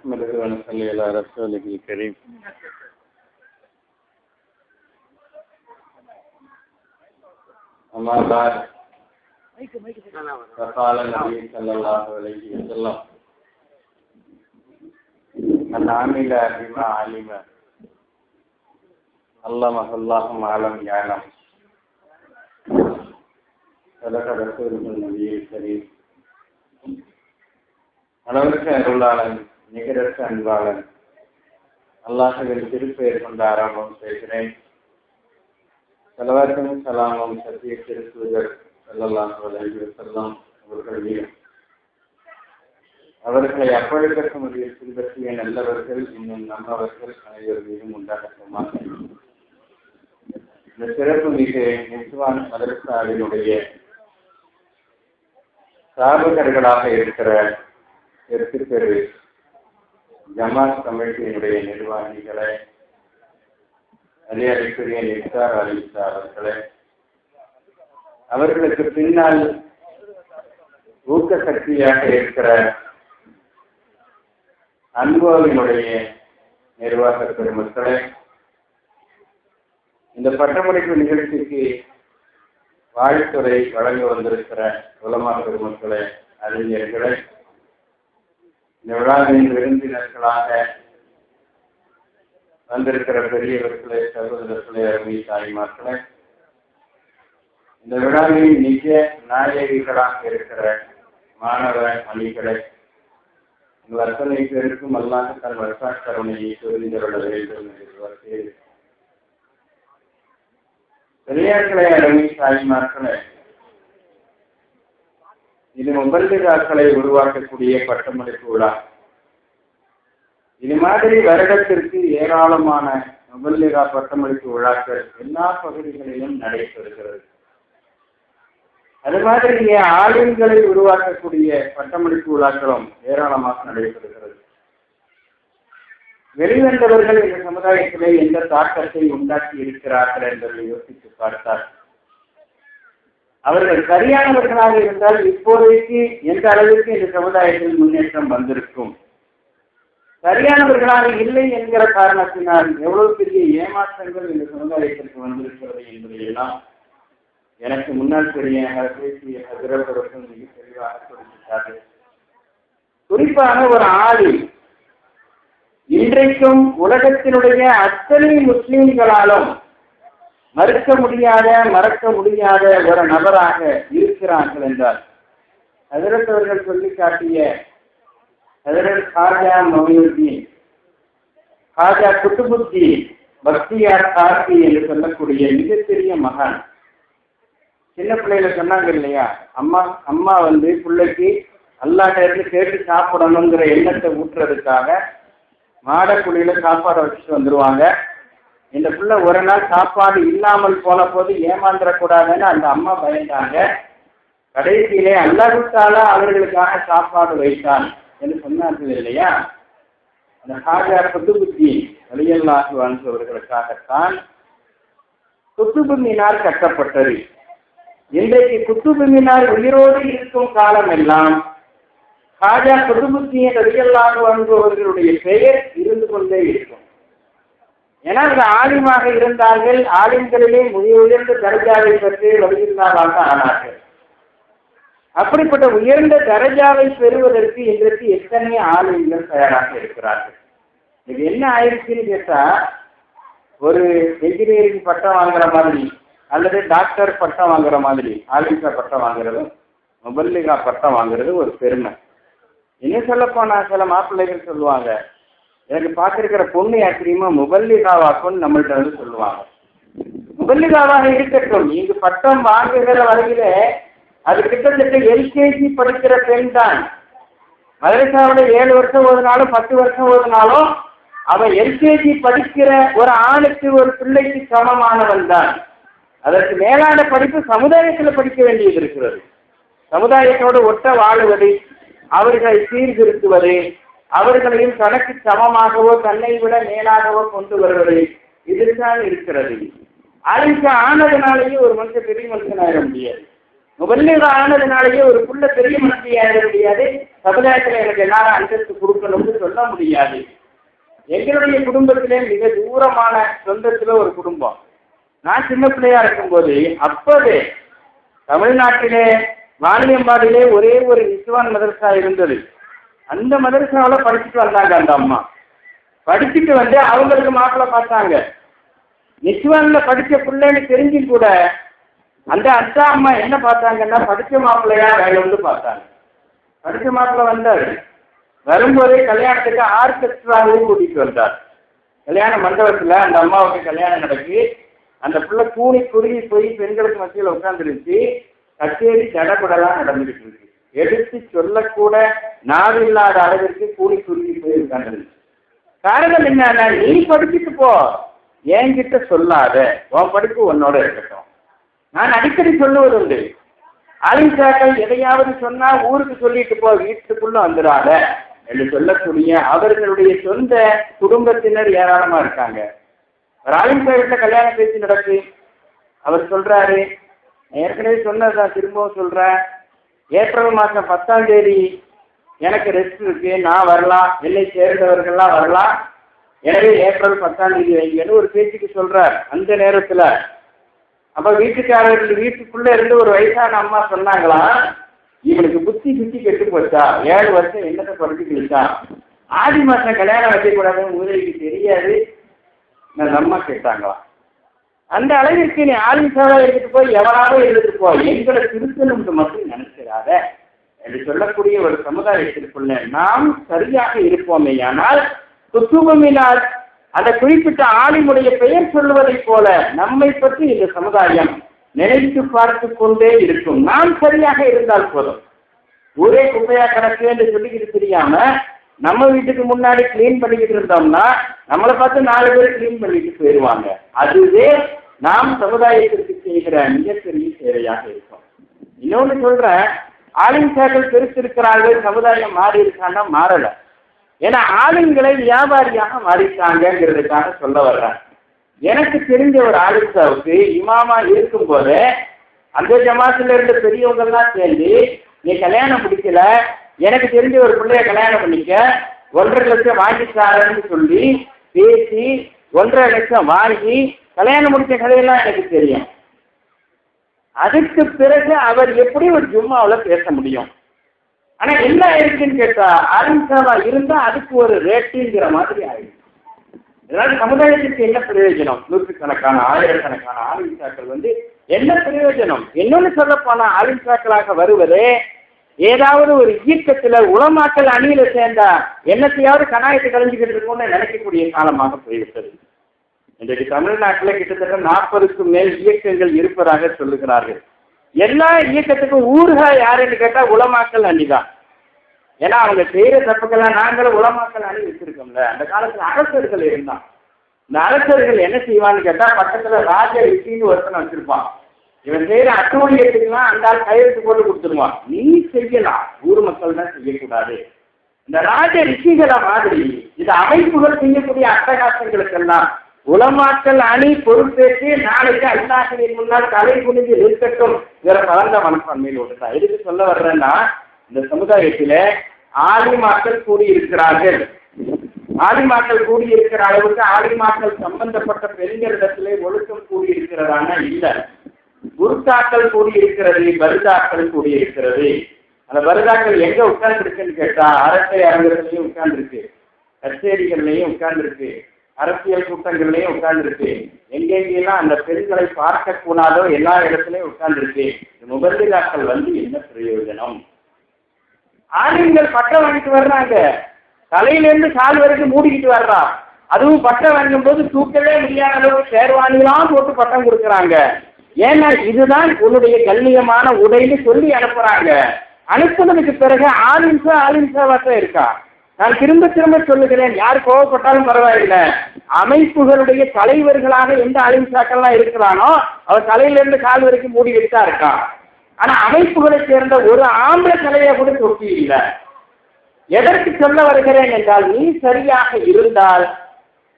نحمده ونصلي على رسوله الكريم أما بعد فقال النبي صلى الله عليه وسلم من عمل بما علم علمه الله ما لم يعلم صدق رسوله النبي الكريم அளவிற்கு அருளாளன் நிகரற்ற அன்பாளன். அல்லாஹின் திருப்பெயர் கொண்ட ஆரம்பம் செய்கிறேன். செலவாக்கும் சலாமும் சத்திய திருத்துவர் செல்லலாம் செல்லம் அவர்கள் மீதும். அவர்களை அப்பழுக்கற்ற முறையில் பின்பற்றிய நல்லவர்கள் இன்னும் நம்மவர்கள் அனைவர் மீதும் உண்டாகட்டுமா இந்த சிறப்பு மிகு நெசுவான் மதரசாவினுடைய சாபகர்களாக இருக்கிற தெற்கு ஜமாத் கமிட்டியினுடைய நிர்வாகிகளை அதிகாரிக்குரிய நிசார் அலிசா அவர்களே அவர்களுக்கு பின்னால் ஊக்க சக்தியாக இருக்கிற அன்போவினுடைய நிர்வாக பெருமக்களே இந்த பட்டமளிப்பு நிகழ்ச்சிக்கு வாழ்த்துறை வழங்க வந்திருக்கிற உலமா பெருமக்களே அறிஞர்களே இந்த விழாவின் விருந்தினர்களாக வந்திருக்கிற பெரியவர்களே சகோதரர்களே அருமை தாய்மார்களே இந்த விழாவில் நிஜ நாயகிகளாக இருக்கிற மாணவ அணிகளை உங்கள் அத்தனை பேருக்கும் அல்லாத தன் வருஷாக் கருணையை கொள்ள வேண்டும் என்று பெரியார்களே அருமை தாய்மார்களே இது முபல்லிகாக்களை உருவாக்கக்கூடிய பட்டமளிப்பு விழா. இது மாதிரி வருடத்திற்கு ஏராளமான முபல்லிகா பட்டமளிப்பு விழாக்கள் எல்லா பகுதிகளிலும் நடைபெறுகிறது. அது மாதிரி ஆளுங்களை உருவாக்கக்கூடிய பட்டமளிப்பு விழாக்களும் ஏராளமாக நடைபெறுகிறது. வெளிவந்தவர்கள் இந்த சமுதாயத்திலே எந்த தாக்கத்தை உண்டாக்கி இருக்கிறார்கள் என்பதை யோசித்து பார்த்தார் அவர்கள் சரியானவர்களாக இருந்தால் இப்போதைக்கு எந்த அளவிற்கு இந்த சமுதாயத்தில் முன்னேற்றம் வந்திருக்கும்? சரியானவர்களாக இல்லை என்கிற காரணத்தினால் எவ்வளவு பெரிய ஏமாற்றங்கள் இந்த சமுதாயத்திற்கு வந்திருக்கிறது என்பதையெல்லாம் எனக்கு முன்னால் பெரிய பேசிய ஹதிரவர்கள் மிக தெளிவாக குறிப்பிட்டார்கள். குறிப்பாக ஒரு ஆளி இன்றைக்கும் உலகத்தினுடைய அத்தனை முஸ்லிம்களாலும் மறுக்க முடியாத மறக்க முடியாத ஒரு நபராக இருக்கிறார்கள் என்றார் அதிரத்தவர்கள் அவர்கள் சொல்லி காட்டிய ஹதரத் காஜா மொழியுத்தீன் காஜா குத்துபுத்தீன் பக்தியார் கார்த்தி என்று சொல்லக்கூடிய மிகப்பெரிய மகான். சின்ன பிள்ளையில சொன்னாங்க இல்லையா அம்மா அம்மா வந்து பிள்ளைக்கு அல்லாட்ட இருந்து கேட்டு சாப்பிடணுங்கிற எண்ணத்தை ஊட்டுறதுக்காக மாடக்குழியில சாப்பாடை வச்சுட்டு வந்துருவாங்க. இந்த பிள்ளை ஒரு நாள் சாப்பாடு இல்லாமல் போன போது ஏமாந்துடக்கூடாதுன்னு அந்த அம்மா பயந்தாங்க. கடைசியிலே அல்லாஹால அவர்களுக்காக சாப்பாடு வைத்தான் என்று சொன்னார்கள் இல்லையா? அந்த ஹாஜா குத்துபுத்தி வழியல்லாஹு வாழ்ந்தவர்களுக்காகத்தான் குத்துபு கட்டப்பட்டது. இன்றைக்கு குத்துபு உயிரோடு இருக்கும் காலம் எல்லாம் ஹாஜா குத்துபுத்தியின் வழியல்லாஹு வாழ்ந்தவர்களுடைய பெயர் இருந்து கொண்டே இருக்கும். ஏன்னா இந்த ஆலிமாக இருந்தார்கள் ஆலிம்களிலே மிக உயர்ந்த தரஜாவை பெற்று வலியுறுத்தாவாக ஆனார்கள். அப்படிப்பட்ட உயர்ந்த தரஜாவை பெறுவதற்கு இன்றைக்கு எத்தனை ஆலிம்கள் தயாராக இருக்கிறார்கள்? இது என்ன ஆயிடுச்சுன்னு கேட்டா ஒரு என்ஜினியரிங் பட்டம் வாங்குற மாதிரி அல்லது டாக்டர் பட்டம் வாங்குற மாதிரி ஆலிம்சா பட்டம் வாங்குறது முபல்லிகா பட்டம் வாங்குறது ஒரு பெருமை. இன்னும் சொல்லப்போனா சில மாப்பிள்ளைகள் சொல்லுவாங்க எனக்கு பார்த்துருக்கிற பொண்ணு யாத்திரியுமா முபல்லிகாவாக்குன்னு நம்மள்கிட்ட வந்து சொல்லுவாங்க. முபல்லிகாவாக இருக்கட்டும். இங்கு பட்டம் வாங்குகிற வரையில அது கிட்டத்தட்ட எல்கேஜி படிக்கிற பெண் தான். மதரசாவோட ஏழு வருஷம் ஓதுனாலும் பத்து வருஷம் ஓதுனாலும் அவன் எல்கேஜி படிக்கிற ஒரு ஆணுக்கு ஒரு பிள்ளைக்கு சமமானவன் தான். அதற்கு மேலான படிப்பு சமுதாயத்தில் படிக்க வேண்டியது இருக்கிறது. சமுதாயத்தோடு ஒட்ட வாழுவது அவர்களை சீர்திருத்துவது அவர்களையும் தனக்கு சமமாகவோ தன்னை விட மேலாகவோ கொண்டு வருவது இதுதான் இருக்கிறது. அழைக்க ஆனதுனாலேயே ஒரு மனுஷன் பெரிய மனுஷன் ஆயிட முடியாது. முதலீடு ஆனதுனாலேயே ஒரு புள்ள பெரிய மனுஷன் ஆயிட முடியாது. சமுதாயத்தில் எனக்கு எல்லாரும் அந்தஸ்து கொடுக்கணும்னு சொல்ல முடியாது. எங்களுடைய குடும்பத்திலே மிக தூரமான சொந்தத்தில் ஒரு குடும்பம். நான் சின்ன பிள்ளையா இருக்கும்போது அப்போதே தமிழ்நாட்டிலே வாணியம்பாடியிலே ஒரே ஒரு இஸ்வான் மதரசா இருந்தது. அந்த மதரசாவில் படிச்சுட்டு வந்தாங்க அந்த அம்மா. படிச்சுட்டு வந்து அவங்களுக்கு மாப்பிள்ளை பார்த்தாங்க. நிச்சுவான்ல படிச்ச பிள்ளைன்னு தெரிஞ்சும் கூட அந்த அத்தா அம்மா என்ன பார்த்தாங்கன்னா படிச்ச மாப்பிள்ளையா வேணும்னு பார்த்தாங்க. படிச்ச மாப்பிள்ளை வந்தார். வரும்போதே கல்யாணத்துக்கு ஆர்கெஸ்ட்ராவையும் கூட்டிட்டு வந்தார். கல்யாண மண்டபத்தில் அந்த அம்மாவுக்கு கல்யாணம் நடக்கி அந்த பிள்ளை கூணி குறுகி போய் பெண்களுக்கு மத்தியில் உட்காந்துருச்சு கச்சேரி தடப்படலாம் நடந்துகிட்டு இருக்கு எடுத்து சொல்லக்கூட நாவில்லாத அளவிற்கு கூலி சுருங்கி போயிருக்கார்கள். காரணம் என்னன்னா நீ படிச்சுட்டு போ. என்கிட்ட சொல்லாத. உன் படிப்பு உன்னோட இருக்கட்டும். நான் அடிக்கடி சொல்லுவது உண்டு. அலிசாக்கள் எதையாவது சொன்னா ஊருக்கு சொல்லிட்டு போ வீட்டுக்குள்ள வந்துடாத என்று சொல்லக்கூடிய அவர்களுடைய சொந்த குடும்பத்தினர் ஏராளமா இருக்காங்க. ஒரு ஆலிம்சா வீட்டில் கல்யாணம் பேச்சு நடக்கு. அவர் சொல்றாரு ஏற்கனவே சொன்னதுதான் திரும்பவும் சொல்றேன். ஏப்ரல் மாதம் பத்தாம் தேதி எனக்கு ரெஸ்ட் இருக்கு நான் வரலாம் என்னை சேர்ந்தவர்கள்லாம் வரலாம். எனவே ஏப்ரல் பத்தாம் தேதி வைங்கன்னு ஒரு பேச்சுக்கு சொல்றார் அந்த நேரத்துல. அப்ப வீட்டுக்காரர்கள் வீட்டுக்குள்ள இருந்து ஒரு வயசான அம்மா சொன்னாங்களா இவனுக்கு புத்தி சுத்தி கெட்டு போச்சா? ஏழு வருஷம் என்னத்தை படிச்சுக்கிட்டா ஆடி மாசம் கல்யாணம் வைக்கக்கூடாதுன்னு உதவிக்கு தெரியாது. நான் அம்மா கேட்டாங்களாம் அந்த அளவிற்கு நீ ஆலிசாவா எடுத்துட்டு போய் எவனாவது எடுத்துட்டு போ எங்களை திருத்தணும்னு மட்டும் நினைச்சிடாத. என்று சொல்லக்கூடிய ஒரு சமுதாயத்திற்குள்ள நாம் சரியாக இருப்போமே ஆனால் குத்துவமினால் அந்த குறிப்பிட்ட ஆளினுடைய பெயர் சொல்லுவதைப் போல நம்மை பற்றி இந்த சமுதாயம் நினைத்து பார்த்து கொண்டே இருக்கும். நாம் சரியாக இருந்தால் போதும். ஒரே குப்பையா கிடக்கு என்று சொல்லிக்கிட்டு தெரியாம நம்ம வீட்டுக்கு முன்னாடி க்ளீன் பண்ணிக்கிட்டு இருந்தோம்னா நம்மளை பார்த்து நாலு பேர் க்ளீன் பண்ணிட்டு போயிடுவாங்க அதுவே நாம் சமுதாயத்திற்கு செய்கிற மிகப்பெரிய சேவையாக இருக்கும். இன்னொன்று சொல்றேன் ஆளுங்கர்கள் பெருத்திருக்கிறார்கள் சமுதாயம் மாறி இருக்கான்னா மாறல. ஏன்னா ஆளுங்களை வியாபாரியாக மாறிட்டாங்கிறதுக்காக சொல்ல வர்றேன் எனக்கு தெரிஞ்ச ஒரு ஆளுங்காவுக்கு இமாமா இருக்கும் போது அந்த ஜமாத்துல இருந்த பெரியவங்கெல்லாம் சேர்ந்து நீ கல்யாணம் முடிக்கல எனக்கு தெரிஞ்ச ஒரு பிள்ளைய கல்யாணம் பண்ணிக்க ஒன்றரை லட்சம் வாங்கி சொல்லி பேசி ஒன்றரை லட்சம் வாங்கி கல்யாணம் முடிச்ச கதையெல்லாம் எனக்கு தெரியும். அதுக்கு பிறகு அவர் எப்படி ஒரு ஜும்மாவில் பேச முடியும்? ஆனா என்ன ஆயிருக்குன்னு கேட்டா அரண்சாவா இருந்தா அதுக்கு ஒரு ரேட்டுங்கிற மாதிரி ஆயிடுச்சு இதனால சமுதாயத்துக்கு என்ன பிரயோஜனம்? நூற்றுக்கணக்கான ஆயிரக்கணக்கான ஆலிம்சாக்கள் வந்து என்ன பிரயோஜனம்? என்னன்னு சொல்ல போனா ஆலிம்சாக்களாக வருவதே ஏதாவது ஒரு இயக்கத்துல உளமாக்கல் அணியில சேர்ந்தா என்னத்தையாவது கணாயத்தை கலைஞ்சுக்கிட்டு இருக்கும்னு நினைக்கக்கூடிய காலமாக போய்விட்டது. இன்றைக்கு தமிழ்நாட்டில் கிட்டத்தட்ட நாற்பதுக்கும் மேல் இயக்கங்கள் இருப்பதாக சொல்லுகிறார்கள். எல்லா இயக்கத்துக்கும் ஊர்கா யாருன்னு கேட்டால் உளமாக்கல் அணி தான் ஏன்னா அவங்க செய்கிற தப்புக்கெல்லாம் நாங்களும் உளமாக்கல் அணி வச்சிருக்கோம்ல. அந்த காலத்தில் அரசர்கள் இருந்தான் இந்த அரசர்கள் என்ன செய்வான்னு கேட்டால் பக்கத்தில் ராஜ ரிஷின்னு ஒருத்தனை வச்சிருப்பான். இவன் செய்கிற அட்டூழியத்துக்குலாம் அந்த ஆள் கையெழுத்து போட்டு கொடுத்துருவான். நீ செய்யலாம். ஊர் மக்கள் தான் செய்யக்கூடாது. இந்த ராஜ ரிஷிகளை மாதிரி இந்த அமைப்புகள் செய்யக்கூடிய அட்டகாசங்களுக்கெல்லாம் உலமாக்கல் அணி பொறுப்பேற்று நாளைக்கு அல்லாஹின் முன்னால் தலை குனிஞ்சு நிற்கட்டும் இவர கலந்த மனப்பான்மையில் ஒன்றுதான் எதுக்கு சொல்ல வர்றேன்னா இந்த சமுதாயத்தில ஆலிமாக்கள் கூடியிருக்கிறார்கள். ஆலிமாக்கள் கூடியிருக்கிற அளவுக்கு ஆலிமாக்கள் சம்பந்தப்பட்ட பெண்களிடத்திலே ஒழுக்கம் கூடியிருக்கிறதான இல்லை. குருத்தாக்கள் கூடியிருக்கிறது பருதாக்கள் கூடியிருக்கிறது. அந்த வருதாக்கள் எங்க உட்கார்ந்துருக்குன்னு கேட்டா அரசை அரங்கத்திலையும் உட்கார்ந்துருக்கு கச்சேரிகள்லையும் உட்கார்ந்துருக்கு. அரசியல் கூட்டங்களிலே உட்கார்ந்துருக்கு எங்கெங்கெல்லாம் அந்த பெண்களை பார்க்க கூடாதோ எல்லா இடத்துலையும் உட்கார்ந்துருக்கு முபர்திகாக்கள் வந்து என்ன பிரயோஜனம்? ஆளுங்கள் பட்டம் வாங்கிட்டு வர்றாங்க. தலையிலேருந்து கால் வரைக்கும் மூடிக்கிட்டு வர்றா. அதுவும் பட்டம் வாங்கும் போது தூக்கவே முடியாத அளவு சேர்வாணிலாம் போட்டு பட்டம் கொடுக்குறாங்க. ஏன்னா இதுதான் உன்னுடைய கண்ணியமான உடைன்னு சொல்லி அனுப்புறாங்க. அனுப்புனதுக்கு பிறகு ஆலிம்சா ஆலிம்சாவாக இருக்கா? நான் திரும்ப திரும்ப சொல்லுகிறேன். யார் கோவப்பட்டாலும் பரவாயில்லை. அமைப்புகளுடைய தலைவர்களாக எந்த அலிம்சாக்கள்லாம் இருக்கிறானோ அவர் தலையிலிருந்து கால் வரைக்கும் மூடி வச்சுதான் இருக்கான். ஆனா அமைப்புகளை சேர்ந்த ஒரு ஆம்பளை தலையை கூட தொட்டி இல்லை. எதற்கு சொல்ல வருகிறேன் என்றால் நீ சரியாக இருந்தால்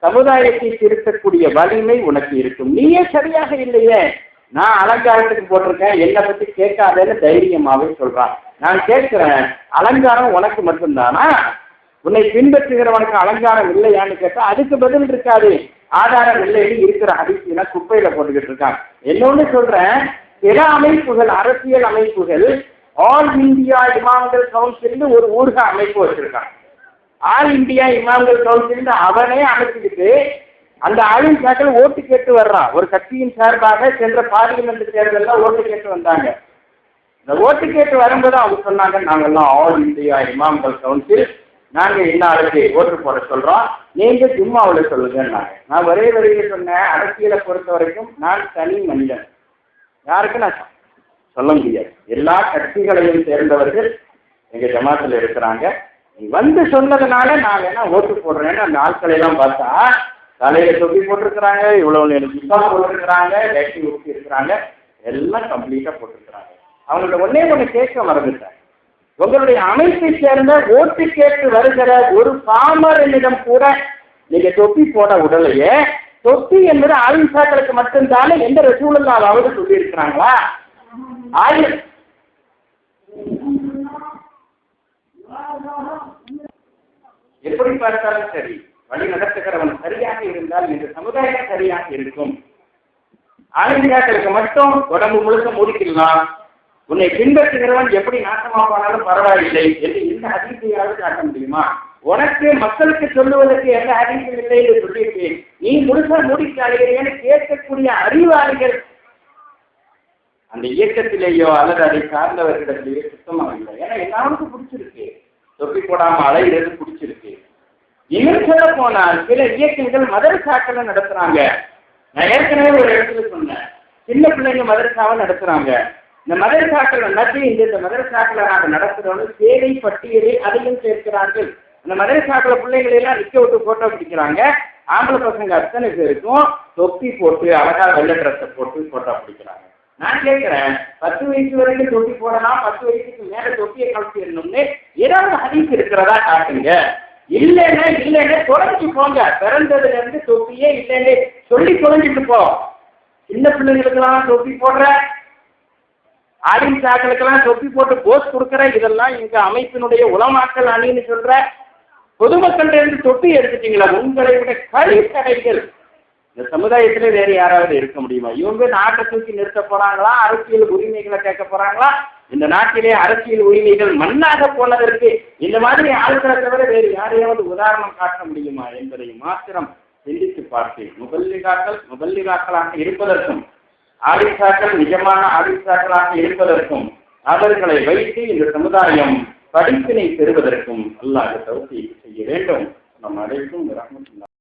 சமுதாயத்தை திருத்தக்கூடிய வலிமை உனக்கு இருக்கும். நீயே சரியாக இல்லையே. நான் அலங்காரத்துக்கு போட்டிருக்கேன். என்னை பத்தி கேட்காதேன்னு தைரியமாவே சொல்றான். நான் கேட்கிறேன் அலங்காரம் உனக்கு மட்டும்தானா? உன்னை பின்பற்றுகிறவனுக்கு அலங்காரம் இல்லையான்னு கேட்டா அதுக்கு பதில் இருக்காது. ஆதாரம் இல்லைன்னு இருக்கிற அதிசயம் குப்பையில போட்டுக்கிட்டு இருக்கான் இன்னொன்னு சொல்றேன் சில அமைப்புகள் அரசியல் அமைப்புகள் ஆல் இந்தியா இமாம்கள் கவுன்சில்னு ஒரு ஊர்க அமைப்பு வச்சிருக்கான் ஆல் இந்தியா இமாம்கள் கவுன்சில் அவனே அமைச்சுக்கிட்டு அந்த ஆளும் சாக்கள் ஓட்டு கேட்டு வர்றான் ஒரு கட்சியின் சார்பாக சென்ற பார்லிமெண்ட் தேர்தலில் ஓட்டு கேட்டு வந்தாங்க. இந்த ஓட்டு கேட்டு வரும்போது அவங்க சொன்னாங்க நாங்கெல்லாம் ஆல் இந்தியா இமாம்கள் கவுன்சில் நாங்க இன்னாருக்கு ஓட்டு போட சொல்றோம்? நீங்க ஜும்மாவில் சொல்லுங்கன்னாங்க. நான் ஒரே வரியில் சொன்னேன் அரசியலை பொறுத்த வரைக்கும் நான் தனி மனிதன். யாருக்கும் நான் சொல்ல முடியாது. எல்லா கட்சிகளையும் சேர்ந்தவர்கள் எங்க ஜமாத்தில் இருக்கிறாங்க. நீ வந்து சொன்னதுனால நான் வேணா ஓட்டு போடுறேன்னு அந்த ஆட்களை எல்லாம் பார்த்தா தலையில தொப்பி போட்டிருக்கிறாங்க இவ்வளவு எனக்கு ஜிப்பா போட்டிருக்கிறாங்க வேட்டி ஊட்டி இருக்கிறாங்க எல்லாம் கம்ப்ளீட்டா போட்டிருக்கிறாங்க. அவங்கள்ட்ட ஒன்னே ஒன்று கேட்க மறந்துட்டேன். உங்களுடைய அமைப்பை சேர்ந்த ஓட்டு கேட்டு வருகிற ஒரு பாமரனிடம் கூட நீங்க தொப்பி போட உடலையே தொப்பி என்பது ஆயுஷாக்களுக்கு மட்டும்தானே எந்த ரசூலாவது சொல்லி இருக்கிறாங்களா ஆயுள் எப்படி பார்த்தாலும் சரி வழி நடத்துகிறவன் சரியாக இருந்தால் இந்த சமுதாயம் சரியாக இருக்கும். ஆளுங்காக்களுக்கு மட்டும் உடம்பு முழுக்க முடிக்கலாம் உன்னை பின்பற்றுகிறவன் எப்படி நாசமாவானாலும் பரவாயில்லை என்று எந்த அதிர்ச்சியாவது காட்ட முடியுமா? உனக்கு மக்களுக்கு சொல்லுவதற்கு எந்த அதிசயம் இல்லை என்று சொல்லியிருக்கேன் நீ முழுசா மூடிக்காடுகிறேன்னு கேட்கக்கூடிய அறிவாளிகள் அந்த இயக்கத்திலேயோ அல்லது அதை சார்ந்தவர்களிடத்திலேயோ சுத்தமாக இல்லை. ஏன்னா எல்லாருக்கும் பிடிச்சிருக்கு. தொப்பி போடாம அலைகிறது பிடிச்சிருக்கு. இன்னும் சொல்ல போனால் சில இயக்கங்கள் மதரசாக்கள் நடத்துறாங்க. நான் ஏற்கனவே ஒரு இடத்துல சொன்னேன். சின்ன பிள்ளைங்க மதரசாவை நடத்துறாங்க. இந்த மதரசாக்கள் நடத்தி இந்த இந்த மதரசாக்களை நாங்கள் நடத்துறோம்னு சேவை பட்டியலில் அதையும் சேர்க்கிறார்கள். இந்த மதரசாக்களை பிள்ளைகளை எல்லாம் நிக்க விட்டு போட்டோ பிடிக்கிறாங்க. ஆம்பளை பசங்க அத்தனை பேருக்கும் தொப்பி போட்டு அழகா வெள்ளை ட்ரெஸ்ஸை போட்டு போட்டோ பிடிக்கிறாங்க. நான் கேட்கிறேன் பத்து வயசு வரைக்கும் தொப்பி போடலாம் பத்து வயசுக்கு மேல தொப்பியை கழிச்சிடணும்னு ஏதாவது ஹதீஸ் இருக்கிறதா காட்டுங்க. இல்லைன்னா இல்லைன்னா தொலைஞ்சு போங்க. பிறந்ததுல இருந்து தொப்பியே இல்லைன்னு சொல்லி தொலைஞ்சிட்டு போ. சின்ன பிள்ளைங்களுக்கெல்லாம் தொப்பி போடுற ஆடின் தொப்பி போட்டு போஸ் கொடுக்குற இதெல்லாம் எங்க அமைப்பினுடைய உளமாக்கல் அணின்னு சொல்ற பொதுமக்கள்கிட்ட இருந்து தொட்டி எடுத்துட்டீங்களா? உங்களை விட கழிக்கடைகள். இந்த சமுதாயத்திலே வேற யாராவது இருக்க முடியுமா? இவங்க நாட்டை தூக்கி நிறுத்த போறாங்களா? அரசியல் உரிமைகளை கேட்க போறாங்களா? இந்த நாட்டிலே அரசியல் உரிமைகள் மண்ணாக போனதற்கு இந்த மாதிரி ஆளுகளை தவிர வேறு யாரையாவது உதாரணம் காட்ட முடியுமா என்பதை மாத்திரம் சிந்தித்து பார்த்தேன் முபல்லிகாக்கள் முபல்லிகாக்களாக இருப்பதற்கும் ஆலிசாக்கள் நிஜமான ஆலிசாக்களாக இருப்பதற்கும் அவர்களை வைத்து இந்த சமுதாயம் படிப்பினை பெறுவதற்கும் அல்லாஹ் தௌசி செய்ய வேண்டும். நம் அனைத்தும் ரஹமத்துல்லா